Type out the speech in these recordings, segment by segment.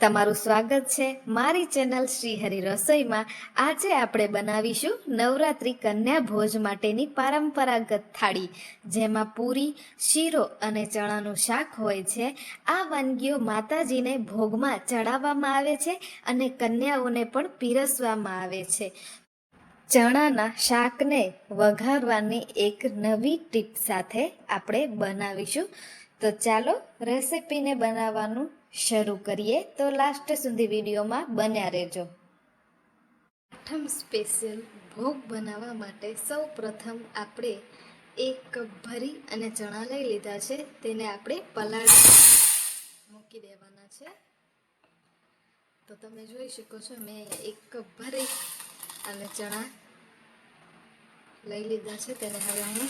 તમારું સ્વાગત છે મારી ચેનલ શ્રી હરિ રસોઈમાં. આજે આપણે બનાવીશું નવરાત્રિ કન્યા ભોજ માટેની પરંપરાગત થાળી, જેમાં પૂરી, શીરો અને ચણાનું શાક હોય છે. આ વાનગીઓ માતાજીને ભોગમાં ચડાવવામાં આવે છે અને કન્યાઓને પણ પીરસવામાં આવે છે. ચણાના શાકને વઘારવાની એક નવી ટીપ સાથે આપણે બનાવીશું. તો ચાલો રેસિપીને બનાવવાનું શરૂ કરીએ તો લાસ્ટ સુધી વિડીયોમાં બન્યા રહેજો. પ્રથમ સ્પેશિયલ ભોગ બનાવવા માટે સૌ પ્રથમ આપણે એક કપ ભરી અને ચણા લઈ લીધા છે. તેને આપણે પલાળ મૂકી દેવાના છે. તો તમે જોઈ શકો છો, મેં એક કપ ભરી અને ચણા લઈ લીધા છે. તેને હવે હું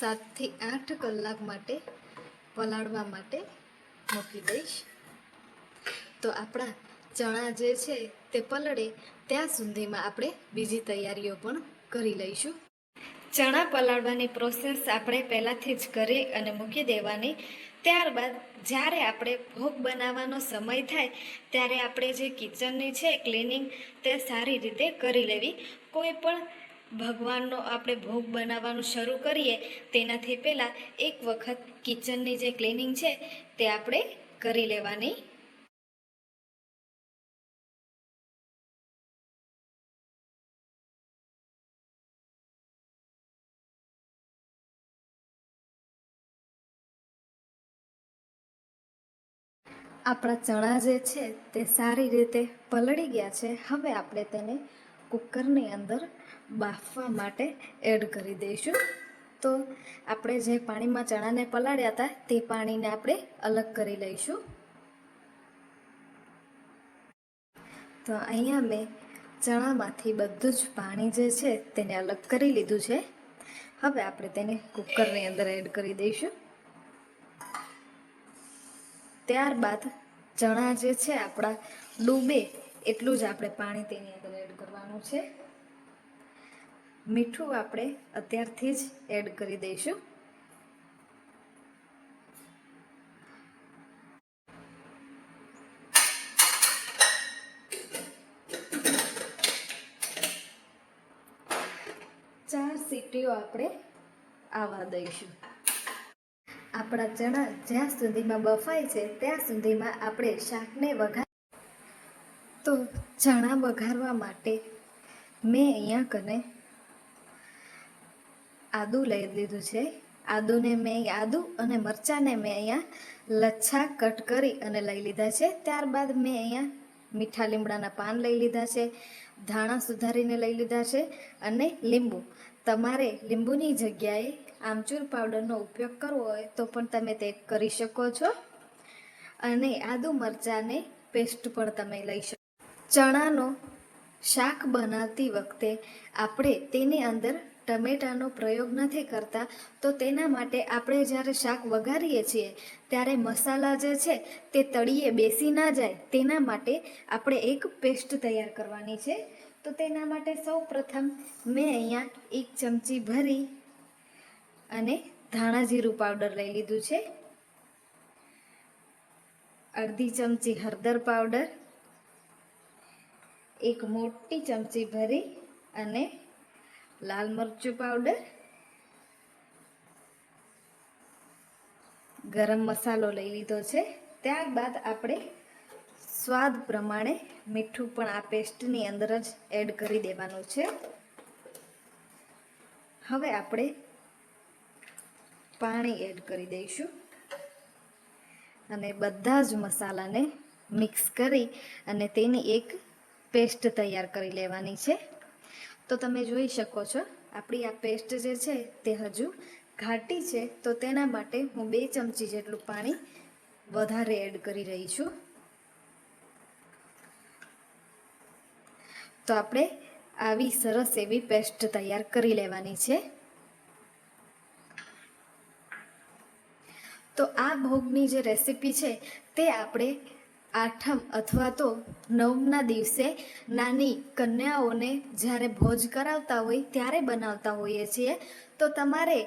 સાતથી આઠ કલાક માટે પલાળવા માટે મૂકી દઈશ. તો આપણા ચણા જે છે તે પલળે, ત્યાં સુધીમાં આપણે બીજી તૈયારીઓ પણ કરી લઈશું. ચણા પલાળવાની પ્રોસેસ આપણે પહેલાંથી જ કરી અને મૂકી દેવાની. ત્યારબાદ જ્યારે આપણે ભોગ બનાવવાનો સમય થાય, ત્યારે આપણે જે કિચનની છે ક્લિનિંગ તે સારી રીતે કરી લેવી. કોઈ પણ ભગવાનનો આપણે ભોગ બનાવવાનું શરૂ કરીએ, તેનાથી પહેલાં એક વખત કિચનની જે ક્લિનિંગ છે, તે આપણે કરી લેવાની. આપણા ચણા જે છે, તે સારી રીતે પલળી ગયા છે. હવે આપણે તેને કુકરની અંદર બાફવા માટે એડ કરી દઈશું. તો આપણે જે પાણીમાં ચણાને પલાળ્યા હતા, તે પાણીને આપણે અલગ કરી લઈશું. તો અહીંયા મેં ચણામાંથી બધું જ પાણી જે છે, તેને અલગ કરી લીધું છે. હવે આપણે તેને કુકરની અંદર એડ કરી દઈશું. ત્યારબાદ ચણા જે છે, આપણા ડૂબે, એટલું જ આપણે પાણી તેની અંદર એડ કરવાનું છે. મીઠું આપણે અત્યારથી જ એડ કરી દઈશું. ચાર સીટીઓ આપણે આવવા દઈશું. આપણા ચણા જ્યાં સુધીમાં બફાય છે, ત્યાં સુધીમાં આપણે શાકને વઘાર તો ચણા વઘારવા માટે મેં અહીંયા કને આદુ લઈ લીધું છે. આદુને મેં આદુ અને મરચાંને મેં અહીંયા લચ્છા કટ કરી અને લઈ લીધા છે. ત્યારબાદ મેં અહીંયા મીઠા લીમડાના પાન લઈ લીધા છે, ધાણા સુધારીને લઈ લીધા છે અને લીંબુ. તમારે લીંબુની જગ્યાએ આમચૂર પાવડરનો ઉપયોગ કરવો હોય તો પણ તમે તે કરી શકો છો. અને આદુ મરચાંને પેસ્ટ પણ તમે લઈ શકો. ચણાનો શાક બનાવતી વખતે આપણે તેની અંદર ટમેટાનો પ્રયોગ નથી કરતા, તો તેના માટે આપણે જ્યારે શાક વઘારીએ છીએ, ત્યારે મસાલા જે છે તે તળીએ બેસી ના જાય, તેના માટે આપણે એક પેસ્ટ તૈયાર કરવાની છે. તો તેના માટે સૌ પ્રથમ મેં અહીંયા એક ચમચી ભરી અને ધાણા જીરું પાવડર લઈ લીધું છે. અડધી ચમચી હળદર પાવડર, એક મોટી ચમચી ભરી અને લાલ મરચું પાવડર ગરમ મસાલો લઈ લીધો છે. ત્યારબાદ આપણે સ્વાદ પ્રમાણે મીઠું પણ આ પેસ્ટની અંદર જ એડ કરી દેવાનું છે. હવે આપણે પાણી એડ કરી દઈશું. અને બધા જ મસાલાને મિક્સ કરી અને તેની એક પેસ્ટ તૈયાર કરી લેવાની છે. તો તમે જોઈ શકો છો, આપણી આ પેસ્ટ જે છે તે હજુ ઘાટી છે, તો તેના માટે હું બે ચમચી જેટલું પાણી વધારે એડ કરી રહી છું. તો આપણે આવી સરસ એવી પેસ્ટ તૈયાર કરી લેવાની છે. તો આ ભોગની જે રેસીપી છે તે આપણે આઠમ અથવા તો નવમના દિવસે નાની કન્યાઓને જ્યારે ભોજ કરાવતા હોય ત્યારે બનાવતા હોઈએ છીએ. તો તમારે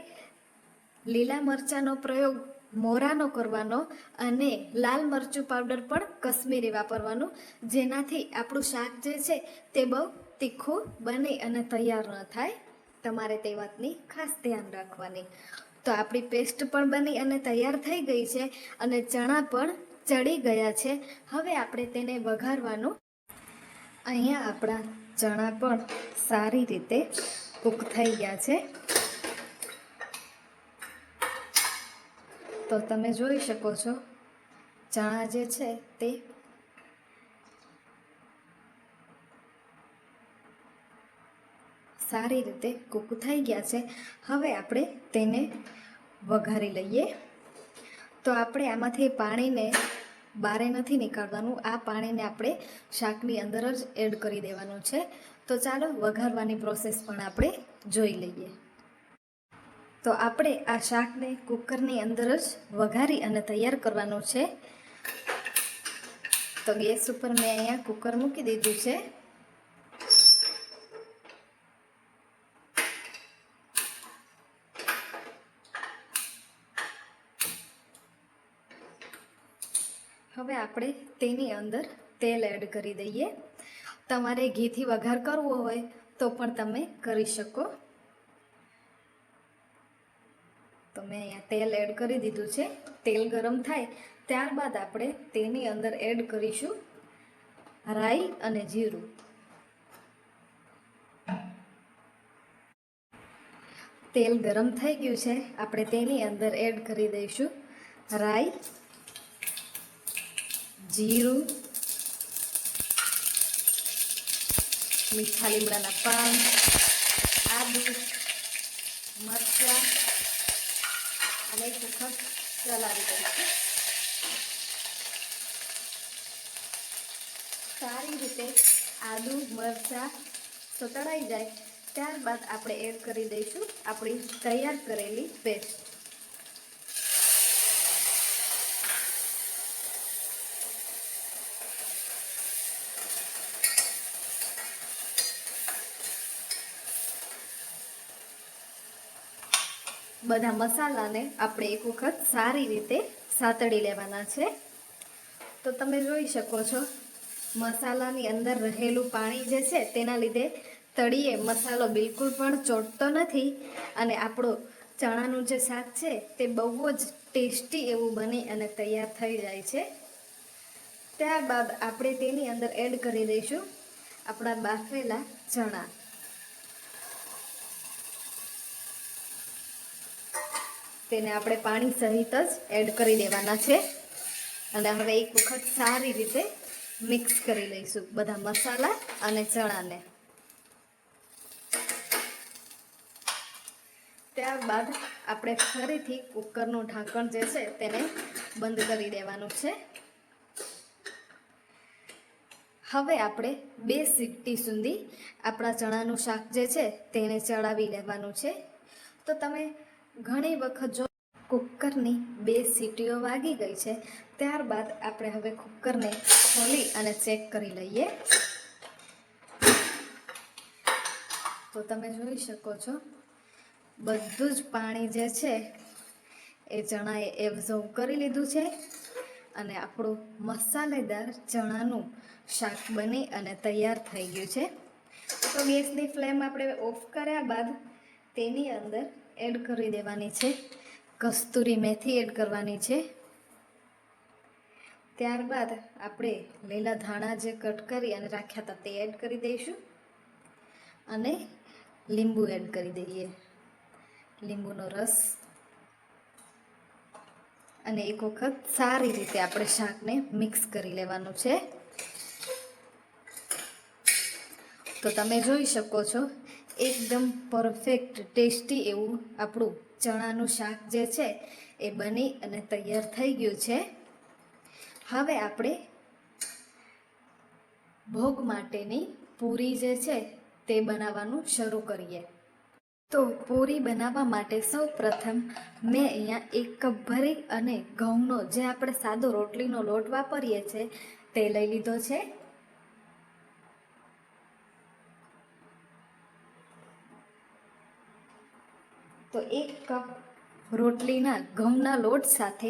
લીલા મરચાંનો પ્રયોગ મોરાનો કરવાનો અને લાલ મરચું પાવડર પણ કશ્મીરી વાપરવાનું. જેનાથી આપણું શાક જે છે તે બહુ તીખું બને અને તૈયાર ન થાય. તમારે તે વાતની ખાસ ધ્યાન રાખવાની. તો આપણી પેસ્ટ પણ બની અને તૈયાર થઈ ગઈ છે અને ચણા પણ ચડી ગયા છે. હવે આપણે તેને વઘારવાનું. અહીંયા આપણા ચણા પણ સારી રીતે કૂક થઈ ગયા છે. તો તમે જોઈ શકો છો, ચણા જે છે તે સારી રીતે કૂક થઈ ગયા છે. હવે આપણે તેને વઘારી લઈએ. તો આપણે આમાંથી પાણીને બારે નથી નીકાળવાનું. આ પાણીને આપણે શાકની અંદર જ એડ કરી દેવાનું છે. તો ચાલો વઘારવાની પ્રોસેસ પણ આપણે જોઈ લઈએ. તો આપણે આ શાકને કુકરની અંદર જ વઘારી અને તૈયાર કરવાનું છે. તો ગેસ ઉપર મેં અહીંયા કુકર મૂકી દીધું છે હવે આપણે તેની અંદર તેલ એડ કરી દઈએ. તમારે ઘીથી વઘાર કરવો હોય તો પણ તમે કરી શકો. તો મેં અહીંયા તેલ એડ કરી દીધું છે. તેલ ગરમ થાય ત્યારબાદ આપણે તેની અંદર એડ કરીશું રાઈ અને જીરું. તેલ ગરમ થઈ ગયું છે. આપણે તેની અંદર એડ કરી દઈશું રાઈ જીરું મીઠા લીમડાના પાન આદુ મરચાં અને એક ચલાવી દઈશું સારી રીતે આદુ મરચાં સતળાઈ જાય ત્યારબાદ આપણે એડ કરી દઈશું આપણી તૈયાર કરેલી પેસ્ટ બધા મસાલાને આપણે એક વખત સારી રીતે સાતળી લેવાના છે. તો તમે જોઈ શકો છો, મસાલાની અંદર રહેલું પાણી જે છે તેના લીધે તળીએ મસાલો બિલકુલ પણ ચોટતો નથી અને આપણો ચણાનું જે શાક છે તે બહુ જ ટેસ્ટી એવું બની અને તૈયાર થઈ જાય છે. ત્યારબાદ આપણે તેની અંદર એડ કરી દઈશું આપણા બાફેલા ચણા. તેને આપણે પાણી સહિત જ એડ કરી દેવાના છે. અને હવે એક વખત સારી રીતે મિક્સ કરી લઈશું બધા મસાલા અને ચણાને. ત્યારબાદ આપણે ફરીથી કુકરનું ઢાંકણ જે છે તેને બંધ કરી દેવાનું છે. હવે આપણે બે સીટી સુધી આપણા ચણાનું શાક જે છે તેને ચડાવી લેવાનું છે. તો તમે ઘણી વખત જો કુકરની બે સીટીઓ વાગી ગઈ છે, ત્યારબાદ આપણે હવે કુકરને ખોલી અને ચેક કરી લઈએ. તો તમે જોઈ શકો છો, બધું જ પાણી જે છે, એ ચણાએ એબ્ઝોર્બ કરી લીધું છે અને આપણું મસાલેદાર ચણાનું શાક બની અને તૈયાર થઈ ગયું છે. તો ગેસની ફ્લેમ આપણે ઓફ કર્યા બાદ તેની અંદર એડ કરી દેવાની છે. કસ્તુરી મેથી એડ કરવાની છે. ત્યારબાદ આપણે લીલા ધાણા જે કટ કરી અને રાખ્યા હતા તે એડ કરી દઈશું. અને લીંબુ એડ કરી દઈએ. લીંબુનો રસ. અને એક વખત સારી રીતે આપણે શાકને મિક્સ કરી લેવાનું છે. તો તમે જોઈ શકો છો એકદમ પરફેક્ટ ટેસ્ટી એવું આપણું ચણાનું શાક જે છે એ બની અને તૈયાર થઈ ગયું છે. હવે આપણે ભોગ માટેની પૂરી જે છે તે બનાવવાનું શરૂ કરીએ. તો પૂરી બનાવવા માટે સૌ પ્રથમ મેં અહીંયા એક કપ ભરી અને ઘઉંનો જે આપણે સાદો રોટલીનો લોટ વાપરીએ છીએ તે લઈ લીધો છે. તો એક કપ રોટલીના ઘઉંના લોટ સાથે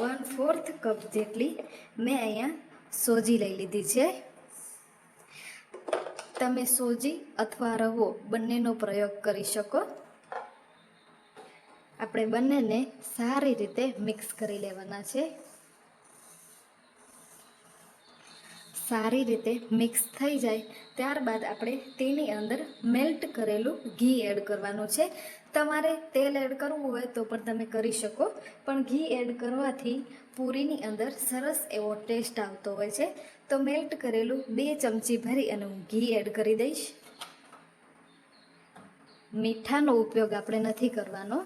વન ફોર્થ કપ જેટલી મેં અહીંયા સોજી લઈ લીધી છે. તમે સોજી અથવા રવો બંનેનો પ્રયોગ કરી શકો. આપણે બંનેને સારી રીતે મિક્સ કરી લેવાના છે. સારી રીતે મિક્સ થઈ જાય ત્યારબાદ આપણે તેની અંદર મેલ્ટ કરેલું ઘી એડ કરવાનું છે. તમારે તેલ એડ કરવું હોય તો પણ તમે કરી શકો. પણ ઘી એડ કરવાથી પૂરીની અંદર સરસ એવો ટેસ્ટ આવતો હોય છે. તો મેલ્ટ કરેલું બે ચમચી ભરી અને હું ઘી એડ કરી દઈશ. મીઠાનો ઉપયોગ આપણે નથી કરવાનો.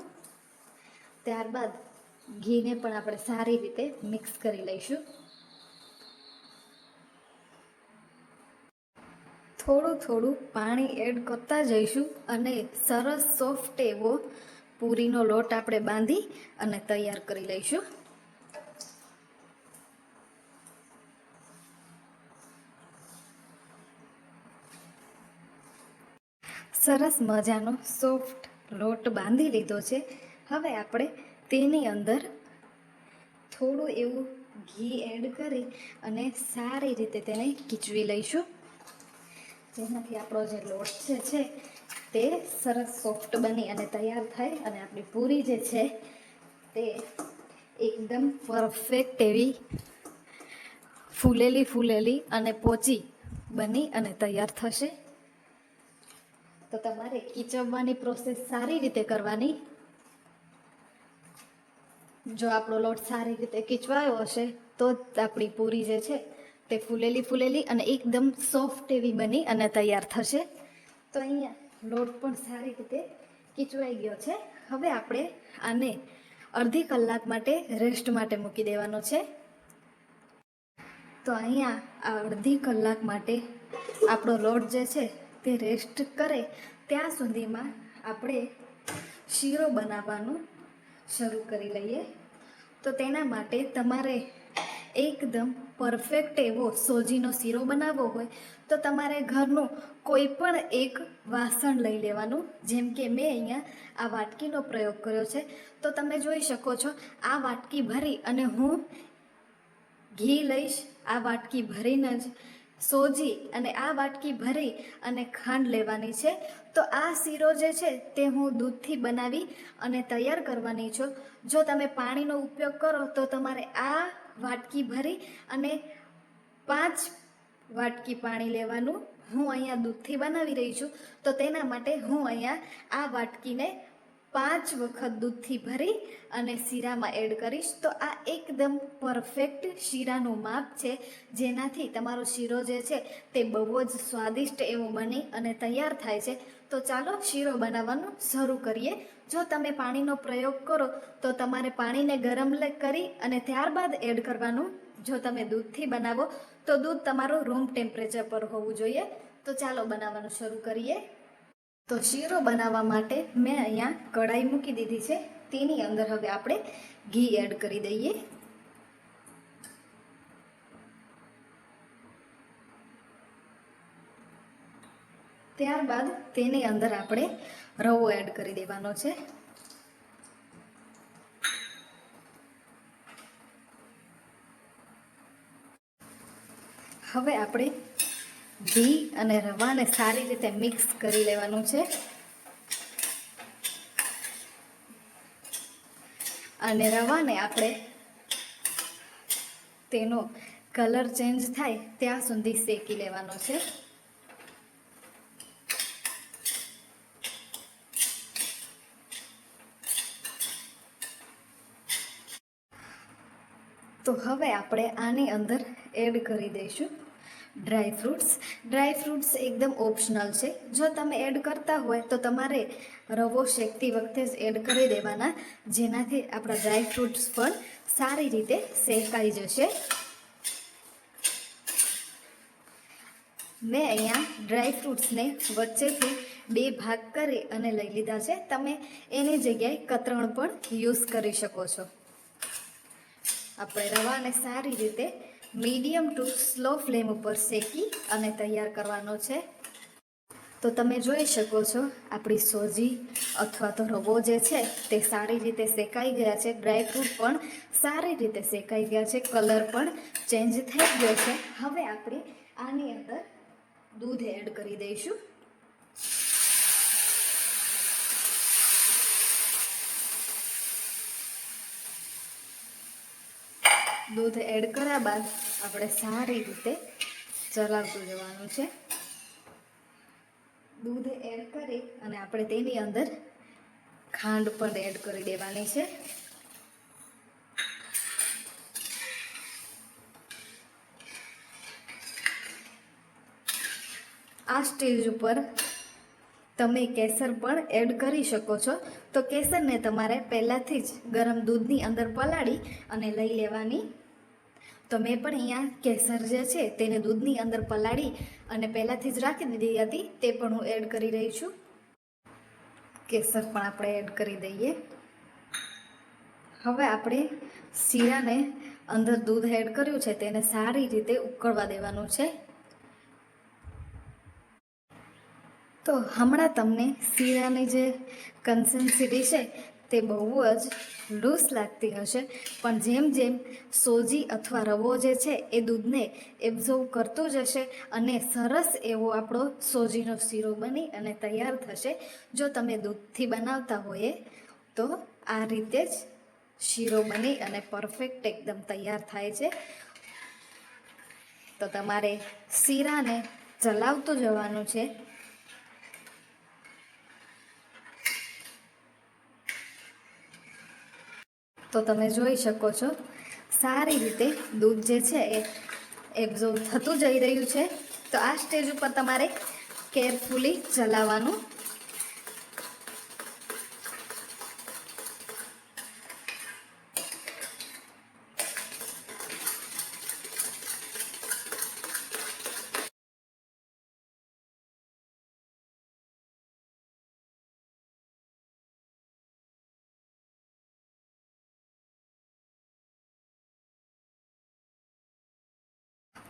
ત્યારબાદ ઘીને પણ આપણે સારી રીતે મિક્સ કરી લઈશું. થોડું થોડું પાણી એડ કરતા જઈશું અને સરસ સોફ્ટ એવો પૂરીનો લોટ આપણે બાંધી અને તૈયાર કરી લઈશું. સરસ મજાનો સોફ્ટ લોટ બાંધી લીધો છે. હવે આપણે તેની અંદર થોડું એવું ઘી એડ કરી અને સારી રીતે તેને ખીચવી લઈશું. જેનાથી આપણો જે લોટ જે છે તે સરસ સોફ્ટ બની અને તૈયાર થાય અને આપણી પૂરી જે છે તે એકદમ પરફેક્ટ એવી ફૂલેલી ફૂલેલી અને પોચી બની અને તૈયાર થશે. તો તમારે ખીચવવાની પ્રોસેસ સારી રીતે કરવાની. જો આપણો લોટ સારી રીતે ખીચવાયો હશે તો જ આપણી પૂરી જે છે તે ફૂલેલી ફૂલેલી અને એકદમ સોફ્ટ એવી બની અને તૈયાર થશે. તો અહીંયા લોટ પણ સારી રીતે ખીચવાઈ ગયો છે. હવે આપણે આને અડધી કલાક માટે રેસ્ટ માટે મૂકી દેવાનો છે. તો અહીંયા આ અડધી કલાક માટે આપણો લોટ જે છે તે રેસ્ટ કરે. ત્યાં સુધીમાં આપણે શીરો બનાવવાનું શરૂ કરી લઈએ. તો તેના માટે તમારે એકદમ પરફેક્ટ એવો સોજીનો શીરો બનાવવો હોય, તો તમારે ઘરનું કોઈ પણ એક વાસણ લઈ લેવાનું. જેમ કે મેં અહીંયા આ વાટકીનો પ્રયોગ કર્યો છે. તો તમે જોઈ શકો છો, આ વાટકી ભરી અને હું ઘી લઈશ, આ વાટકી ભરીને જ સોજી અને આ વાટકી ભરી અને ખાંડ લેવાની છે. તો આ શીરો જે છે તે હું દૂધથી બનાવી અને તૈયાર કરવાની છું. જો તમે પાણીનો ઉપયોગ કરો, તો તમારે આ વાટકી ભરી અને પાંચ વાટકી પાણી લેવાનું હું અહીંયા દૂધથી બનાવી રહી છું. તો તેના માટે હું અહીંયા આ વાટકીને પાંચ વખત દૂધથી ભરી અને શીરામાં એડ કરીશ. તો આ એકદમ પરફેક્ટ શીરાનું માપ છે. જેનાથી તમારો શીરો જે છે તે બહુ જ સ્વાદિષ્ટ એવો બની અને તૈયાર થાય છે. તો ચાલો શીરો બનાવવાનું શરૂ કરીએ. જો તમે પાણીનો પ્રયોગ કરો, તો તમારે પાણીને ગરમ કરી અને ત્યારબાદ એડ કરવાનું. જો તમે દૂધથી બનાવો, તો દૂધ તમારું રૂમ ટેમ્પરેચર પર હોવું જોઈએ. તો ચાલો બનાવવાનું શરૂ કરીએ. તો શીરો બનાવવા માટે મેં અહીંયા કઢાઈ મૂકી દીધી છે. તેની અંદર હવે આપણે ઘી એડ કરી દઈએ. ત્યારબાદ તેની અંદર આપણે રવો એડ કરી દેવાનો છે. હવે આપણે ઘી અને રવાને સારી રીતે મિક્સ કરી લેવાનું છે. અને રવાને આપણે તેનો કલર ચેન્જ થાય ત્યાં સુધી શેકી લેવાનો છે. તો હવે આપણે આની અંદર એડ કરી દઈશું. ડ્રાય ફ્રૂટ્સ ડ્રાય ફ્રૂટ્સ એકદમ ઓપ્શનલ છે. જો તમે એડ કરતા હોય તો તમારે રવો શેકતી વખતે જ એડ કરી દેવાના, જેનાથી આપણા ડ્રાય ફ્રૂટ્સ પણ સારી રીતે શેકાઈ જશે. મેં અહીંયા ડ્રાય ફ્રૂટ્સને વચ્ચેથી બે ભાગ કરી અને લઈ લીધા છે. તમે એની જગ્યાએ કતરણ પણ યુઝ કરી શકો છો. આપણે રવાને સારી રીતે મીડિયમ ટુ સ્લો ફ્લેમ ઉપર શેકી અને તૈયાર કરવાનો છે. તો તમે જોઈ શકો છો, આપણી સોજી અથવા તો રવો જે છે તે સારી રીતે શેકાઈ ગયા છે. ડ્રાયફ્રૂટ પણ સારી રીતે શેકાઈ ગયા છે. કલર પણ ચેન્જ થઈ ગયો છે. હવે આપણે આની અંદર દૂધ એડ કરી દઈશું. દૂધ એડ કર્યા બાદ આપણે સારી રીતે ચલાવતું જવાનું છે. દૂધ એડ કરી અને આપણે તેની અંદર ખાંડ પણ એડ કરી દેવાની છે. આ સ્ટેજ ઉપર તમે કેસર પણ એડ કરી શકો છો. તો કેસરને તમારે પહેલાંથી જ ગરમ દૂધની અંદર પલાળી અને લઈ લેવાની તો પણ અહીંયા કેસર જે છે, તેને દૂધની અંદર પલાળી અને પહેલાંથી જ રાખી દીધી હતી, તે પણ હું એડ કરી રહી છું. કેસર પણ આપણે એડ કરી દઈએ. હવે આપણે શીરાને અંદર દૂધ એડ કર્યું છે, તેને સારી રીતે ઉકળવા દેવાનું છે. તો હમણાં તમને શીરાની જે કન્સિસ્ટન્સી છે તે બહુ જ લૂસ લાગતી હશે. પણ જેમ જેમ સોજી અથવા રવો જે છે એ દૂધને એબ્ઝોર્વ કરતો જશે અને સરસ એવો આપણો સોજીનો શીરો બની અને તૈયાર થશે. જો તમે દૂધથી બનાવતા હોઈએ તો આ રીતે જ શીરો બની અને પરફેક્ટ એકદમ તૈયાર થાય છે. તો તમારે શીરાને ચલાવતું જવાનું છે. તો તમે જોઈ શકો છો. સારી રીતે દૂધ જે છે એ એબ્ઝોર્બ થતું જઈ રહ્યું છે. તો આ સ્ટેજ ઉપર તમારે કેરફુલી ચલાવવાનું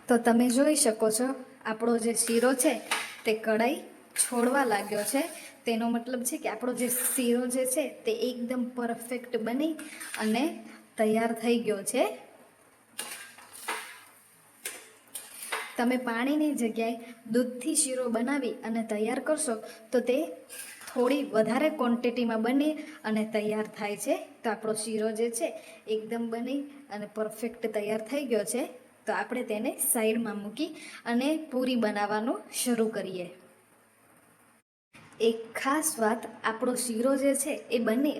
તો તમે જોઈ શકો છો, આપણો જે શીરો છે તે કઢાઈ છોડવા લાગ્યો છે. તેનો મતલબ છે કે આપણો જે શીરો જે છે તે એકદમ પરફેક્ટ બની અને તૈયાર થઈ ગયો છે. તમે પાણીની જગ્યાએ દૂધથી શીરો બનાવી અને તૈયાર કરશો તો તે થોડી વધારે ક્વોન્ટિટીમાં બની અને તૈયાર થાય છે. તો આપણો શીરો જે છે એકદમ બની અને પરફેક્ટ તૈયાર થઈ ગયો છે. તો આપણે તેને સાઈડમાં મૂકી અને પૂરી બનાવવાનું શરૂ કરીએ. એક ખાસ વાત, આપણો શીરો જે છે એ બને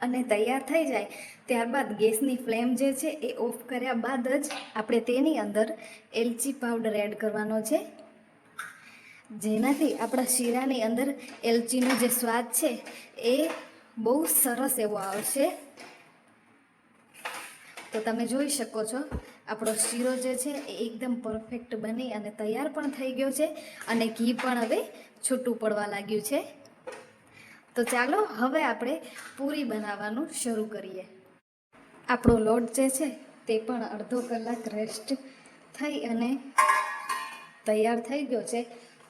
અને તૈયાર થઈ જાય ત્યારબાદ ગેસની ફ્લેમ જે છે એ ઓફ કર્યા બાદ જ આપણે તેની અંદર એલચી પાવડર એડ કરવાનો છે. જેનાથી આપણા શીરાની અંદર એલચીનો જે સ્વાદ છે એ બહુ સરસ એવો આવશે. તો તમે જોઈ શકો છો, આપણો શીરો જે છે એ એકદમ પરફેક્ટ બની અને તૈયાર પણ થઈ ગયો છે અને ઘી પણ હવે છૂટું પડવા લાગ્યું છે. તો ચાલો, હવે આપણે પૂરી બનાવવાનું શરૂ કરીએ. આપણો લોટ જે છે તે પણ અડધો કલાક રેસ્ટ થઈ અને તૈયાર થઈ ગયો છે.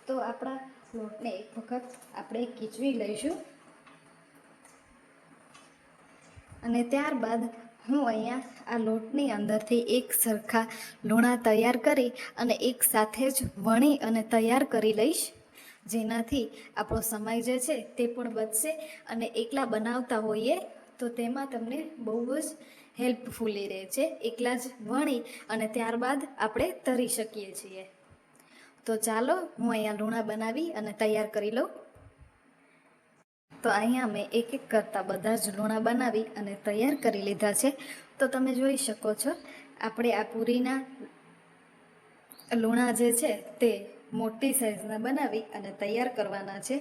તો આપણા લોટને એક વખત આપણે કીચવી લઈશું. અને ત્યારબાદ હું અહીંયા આ લોટની અંદરથી એક સરખા લૂણા તૈયાર કરી અને એક સાથે જ વણી અને તૈયાર કરી લઈશ. જેનાથી આપણો સમય જે છે તે પણ બચશે અને એકલા બનાવતા હોઈએ તો તેમાં તમને બહુ જ હેલ્પફુલી રહે છે. એકલા જ વણી અને ત્યારબાદ આપણે તરી શકીએ છીએ. તો ચાલો હું અહીંયા લૂણા બનાવી અને તૈયાર કરી લઉં. તો અહીંયા મેં એક એક કરતાં બધા જ લૂણા બનાવી અને તૈયાર કરી લીધા છે. તો તમે જોઈ શકો છો, આપણે આ પૂરીના લૂણા જે છે તે મોટી સાઇઝના બનાવી અને તૈયાર કરવાના છે.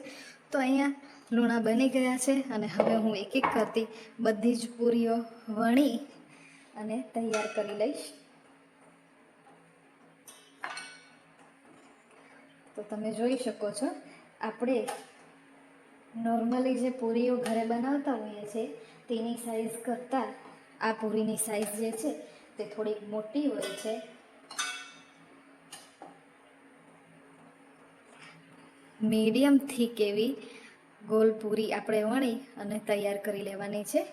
તો અહીંયા લૂણા બની ગયા છે અને હવે હું એક એક કરતી બધી જ પૂરીઓ વણી અને તૈયાર કરી લઈશ. તો તમે જોઈ શકો છો, આપણે નોર્મલી જે પૂરીઓ ઘરે બનાવતા હોઈએ છીએ તેની સાઈઝ કરતાં આ પૂરીની સાઇઝ જે છે, તે થોડીક મોટી હોય છે. મીડિયમ થીક એવી ગોલ પૂરી આપણે વણી અને તૈયાર કરી લેવાની છે.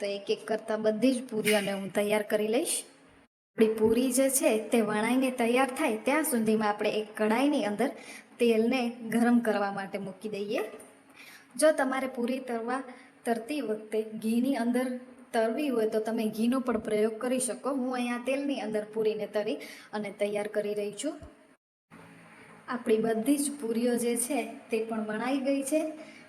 તો એક એક કરતાં બધી જ પૂરીઓને હું તૈયાર કરી લઈશ. આપણી પૂરી જે છે, તે વણાઈને તૈયાર થાય ત્યાં સુધીમાં આપણે એક કઢાઈની અંદર તેલને ગરમ કરવા માટે મૂકી દઈએ. જો તમારે પૂરી તરવા તરતી વખતે ઘીની અંદર તરવી હોય તો તમે ઘીનો પણ પ્રયોગ કરી શકો. હું અહીંયા તેલની અંદર પૂરીને તરી અને તૈયાર કરી રહી છું. આપણી બધી જ પૂરીઓ જે છે તે પણ વણાઈ ગઈ છે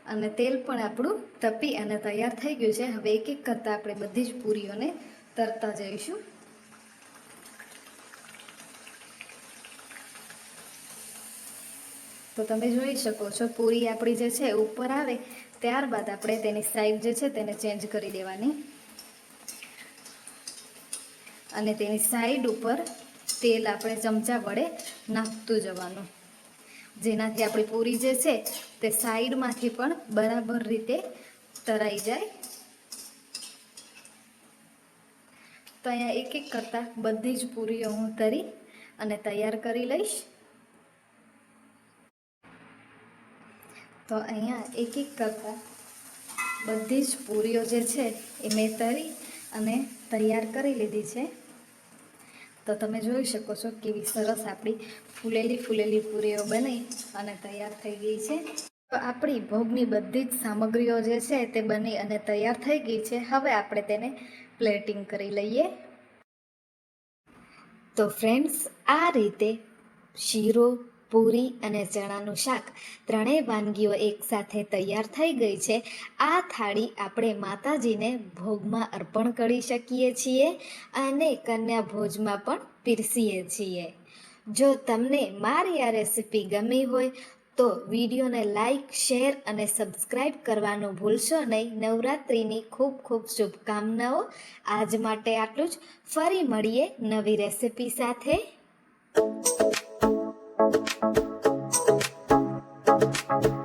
અને તેલ પણ આપણું તપી અને તૈયાર થઈ ગયું છે. હવે એક એક કરતાં આપણે બધી જ પૂરીઓને તરતા જઈશું. તો તમે જોઈ શકો છો, પૂરી આપણી જે છે, ઉપર આવે, ત્યારબાદ આપણે તેની સાઈડ જે છે, તેને ચેન્જ કરી દેવાની. અને તેની સાઈડ ઉપર તેલ આપણે ચમચા વડે નાખતું જવાનું. જેનાથી આપણી પૂરી જે છે, તે સાઈડમાંથી પણ બરાબર રીતે તરાઈ જાય. તો અહીંયા એક એક કરતાં બધી જ પૂરીઓ હું તરી અને તૈયાર કરી લઈશ. તો અહીંયા એક એક કરતાં બધી જ પૂરીઓ જે છે એ મેં તરી અને તૈયાર કરી લીધી છે. તો તમે જોઈ શકો છો કેવી સરસ આપણી ફૂલેલી ફૂલેલી પૂરીઓ બની અને તૈયાર થઈ ગઈ છે. તો આપણી ભોગની બધી જ સામગ્રીઓ જે છે તે બની અને તૈયાર થઈ ગઈ છે. હવે આપણે તેને પ્લેટિંગ કરી લઈએ. તો ફ્રેન્ડ્સ, આ રીતે શીરો પૂરી અને ચણાનું શાક. ત્રણેય વાનગીઓ એકસાથે તૈયાર થઈ ગઈ છે. આ થાળી આપણે માતાજીને ભોગમાં અર્પણ કરી શકીએ છીએ અને કન્યા ભોજમાં પણ પીરસીએ છીએ. જો તમને મારી આ રેસીપી ગમી હોય, તો વિડીયોને લાઈક, શેર અને સબસ્ક્રાઈબ કરવાનું ભૂલશો નહીં. નવરાત્રિની ખૂબ ખૂબ શુભકામનાઓ. આજ માટે આટલું જ. ફરી મળીએ નવી રેસીપી સાથે. Thank you.